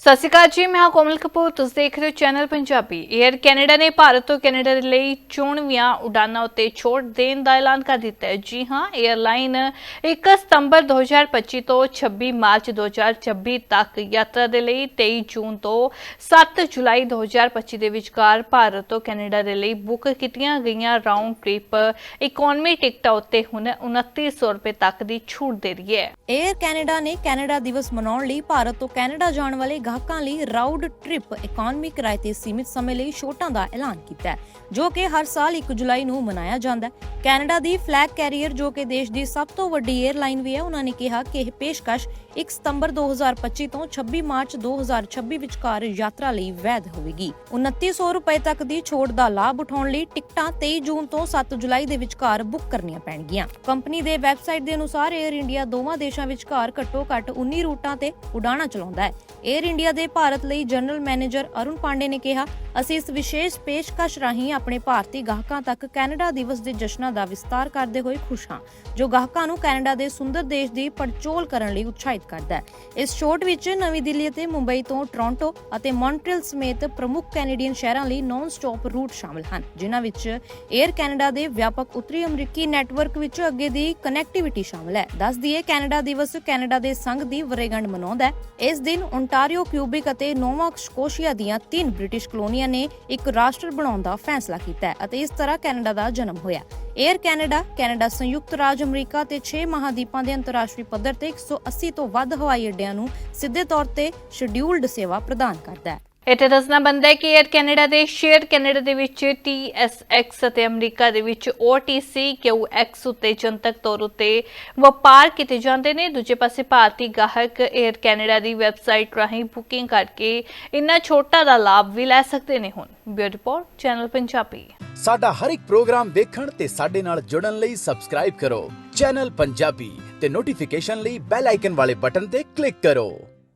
ਸਤਿ ਸ਼੍ਰੀ ਅਕਾਲ ਜੀ, ਮੈਂ ਹਾਂ ਕੋਮਲ ਕਪੂਰ, ਤੁਸੀਂ ਦੇਖ ਰਹੇ ਹੋ ਚੈਨਲ ਪੰਜਾਬੀ। 에ਅਰ ਕੈਨੇਡਾ ਨੇ ਭਾਰਤ ਤੋਂ ਕੈਨੇਡਾ ਲਈ ਚੋਣਵੀਆਂ ਉਡਾਨਾਂ ਉੱਤੇ ਛੋਟ ਦੇਣ ਦਾ ਐਲਾਨ ਕਰ ਦਿੱਤਾ ਹੈ। ਜੀ ਹਾਂ 에ਅਰਲਾਈਨ 1 ਸਤੰਬਰ 2025 ਤੋਂ 26 ਮਾਰਚ 2026 ਤੱਕ ਯਾਤਰਾ ਦੇ ਲਈ 23 ਜੂਨ ਤੋਂ 7 ਜੁਲਾਈ 2025 ਦੇ ਵਿਚਕਾਰ ਭਾਰਤ ਤੋਂ ਕੈਨੇਡਾ ਦੇ ਲਈ ਬੁੱਕ ਕੀਤੀਆਂ ਗਈਆਂ ਰਾਉਂਡ ਟ੍ਰਿਪ ਇਕਨੋਮੀ ਟਿਕਟਾਂ ਉੱਤੇ ਹੁਣ 2900 ਰੁਪਏ ਤੱਕ ਦੀ ਛੂਟ ਦੇ ਰਹੀ ਹੈ। 에ਅਰ ਕੈਨੇਡਾ ਨੇ ਕੈਨੇਡਾ ਦਿਵਸ ਮਨਾਉਣ ਲਈ ਭਾਰਤ ਤੋਂ ਕੈਨੇਡਾ ਜਾਣ ਵਾਲੇ ਗਾਹਕਾਂ ਲਈ ਰਾਊਡ ਟ੍ਰਿਪ ਇਕਨੋਮਿਕ ਕਿਰਾਏ ਤੇ ਸੀਮਿਤ ਸਮੇਂ ਲਈ ਛੋਟਾਂ ਦਾ ਐਲਾਨ ਕੀਤਾ ਜੋ ਕਿ ਹਰ ਸਾਲ 1 ਜੁਲਾਈ ਨੂੰ ਮਨਾਇਆ ਜਾਂਦਾ ਕੈਨੇਡਾ ਦੀ ਫਲੈਗ ਕੈਰੀਅਰ, ਜੋ ਕਿ ਦੇਸ਼ ਦੀ ਸਭ ਤੋਂ ਵੱਡੀ 에ਅਰਲਾਈਨ ਵੀ ਹੈ, ਉਹਨਾਂ ਨੇ ਕਿਹਾ ਕਿ ਇਹ ਪੇਸ਼ਕਸ਼ 1 ਸਤੰਬਰ 2025 ਤੋਂ 26 ਮਾਰਚ 2026 ਵਿਚਕਾਰ ਯਾਤਰਾ ਲਈ ਵੈਧ ਹੋਵੇਗੀ। 2900 ਰੁਪਏ ਤੱਕ ਦੀ ਛੋਟ ਦਾ ਲਾਭ ਉਠਾਉਣ ਲਈ ਟਿਕਟਾਂ 23 ਜੂਨ ਤੋਂ 7 ਜੁਲਾਈ ਦੇ ਵਿਚਕਾਰ ਬੁੱਕ ਕਰਨੀਆਂ ਪੈਣਗੀਆਂ। ਕੰਪਨੀ ਦੇ ਵੈਬਸਾਈਟ ਦੇ ਅਨੁਸਾਰ 에ਅਰ ਇੰਡੀਆ ਦੋਵਾਂ ਦੇਸ਼ਾਂ ਵਿਚਕਾਰ ਘੱਟੋ-ਘੱਟ 19 ਰੂਟਾਂ ਤੇ ਉਡਾਣਾਂ ਚਲਾਉਂਦਾ ਹੈ। 에ਅਰ ਇੰਡੀਆ ਦੇ ਭਾਰਤ ਲਈ ਜਨਰਲ ਮੈਨੇਜਰ ਅਰੁਣ ਪਾਂਡੇ ਨੇ ਕਿਹਾ, ਅਸੀਂ ਇਸ ਵਿਸ਼ੇਸ਼ ਪੇਸ਼ਕਸ਼ ਰਾਹੀਂ ਆਪਣੇ ਭਾਰਤੀ ਗਾਹਕਾਂ ਤੱਕ ਕੈਨੇਡਾ ਦਿਵਸ ਦੇ ਜਸ਼ਨਾਂ ਦਾ ਵਿਸਤਾਰ ਕਰਦੇ ਹੋਏ ਖੁਸ਼ ਹਾਂ, ਜੋ ਗਾਹਕਾਂ ਨੂੰ ਕੈਨੇਡਾ ਦੇ ਸੁੰਦਰ ਦੇਸ਼ ਦੀ ਪੜਚੋਲ ਕਰਨ ਲਈ ਉਤਸ਼ਾਹਿਤ ਕਰਦਾ ਹੈ। ਇਸ ਛੋਟ ਵਿੱਚ ਨਵੀਂ ਦਿੱਲੀ ਅਤੇ ਮੁੰਬਈ ਤੋਂ ਟੋਰਾਂਟੋ ਅਤੇ ਮੌਂਟਰੀਅਲ ਸਮੇਤ ਪ੍ਰਮੁੱਖ ਕੈਨੇਡੀਅਨ ਸ਼ਹਿਰਾਂ ਲਈ ਨਾਨ ਸਟਾਪ ਰੂਟ ਸ਼ਾਮਲ ਹਨ, ਜਿਨ੍ਹਾਂ ਵਿੱਚ 에ਅਰ ਕੈਨੇਡਾ ਦੇ ਵਿਆਪਕ ਉੱਤਰੀ ਅਮਰੀਕੀ ਨੈਟਵਰਕ ਵਿੱਚ ਅੱਗੇ ਦੀ ਕਨੈਕਟੀਵਿਟੀ ਸ਼ਾਮਲ ਹੈ। ਦੱਸ ਦਈਏ, ਕੈਨੇਡਾ ਦਿਵਸ ਕੈਨੇਡਾ ਦੇ ਸੰਘ ਦੀ ਵਰੇਗੰਢ ਮਨਾਉਂਦਾ ਹੈ। ਇਸ ਦਿਨ ਓਨਟਾਰੀਓ ਕਿਊਬਿਕ ਅਤੇ ਨੋਵਾ ਸਕੋਸ਼ੀਆ ਦੀਆਂ ਤਿੰਨ ਬ੍ਰਿਟਿਸ਼ ਕਲੋਨੀਆਂ ਨੇ ਇੱਕ ਰਾਸ਼ਟਰ ਬਣਾਉਣ ਦਾ ਫੈਸਲਾ ਕੀਤਾ ਅਤੇ ਇਸ ਤਰ੍ਹਾਂ ਕੈਨੇਡਾ ਦਾ ਜਨਮ ਹੋਇਆ 에ਅਰ ਕੈਨੇਡਾ ਕੈਨੇਡਾ ਸੰਯੁਕਤ ਰਾਜ ਅਮਰੀਕਾ ਤੇ 6 ਮਹਾਦੀਪਾਂ ਦੇ ਅੰਤਰਰਾਸ਼ਟਰੀ ਪੱਧਰ ਤੇ 180 ਤੋਂ ਵੱਧ ਹਵਾਈ ਅੱਡਿਆਂ ਨੂੰ ਸਿੱਧੇ ਤੌਰ ਤੇ ਸ਼ਡਿਊਲਡ ਸੇਵਾ ਪ੍ਰਦਾਨ ਕਰਦਾ ਹੈ। ਇੱਥੇ ਦੱਸਣਾ ਬੰਦਾ ਹੈ ਕਿ 에ਅਰ ਕੈਨੇਡਾ ਦੇ ਸ਼ੇਅਰ ਕੈਨੇਡਾ ਦੇ ਵਿੱਚ TSX ਅਤੇ ਅਮਰੀਕਾ ਦੇ ਵਿੱਚ OTC QX ਉੱਤੇ ਜਨਤਕ ਤੌਰ ਉੱਤੇ ਵਪਾਰ ਕੀਤੇ ਜਾਂਦੇ ਨੇ। ਦੂਜੇ ਪਾਸੇ ਭਾਰਤੀ ਗਾਹਕ 에ਅਰ ਕੈਨੇਡਾ ਦੀ ਵੈਬਸਾਈਟ ਰਾਹੀਂ ਬੁਕਿੰਗ ਕਰਕੇ ਇਨ੍ਹਾਂ ਛੋਟਾਂ ਦਾ ਲਾਭ ਵੀ ਲੈ ਸਕਦੇ ਨੇ ਹੁਣ। Beauty report, channel Punjabi. ਸਾਡਾ ਹਰ ਇੱਕ ਪ੍ਰੋਗਰਾਮ ਦੇਖਣ ਤੇ ਸਾਡੇ ਨਾਲ ਜੁੜਨ ਲਈ ਸਬਸਕ੍ਰਾਈਬ ਕਰੋ। ਚੈਨਲ ਪੰਜਾਬੀ ਤੇ ਨੋਟੀਫਿਕੇਸ਼ਨ ਲਈ ਬੈਲ ਆਈਕਨ ਵਾਲੇ ਬਟਨ ਤੇ ਕਲਿੱਕ ਕਰੋ।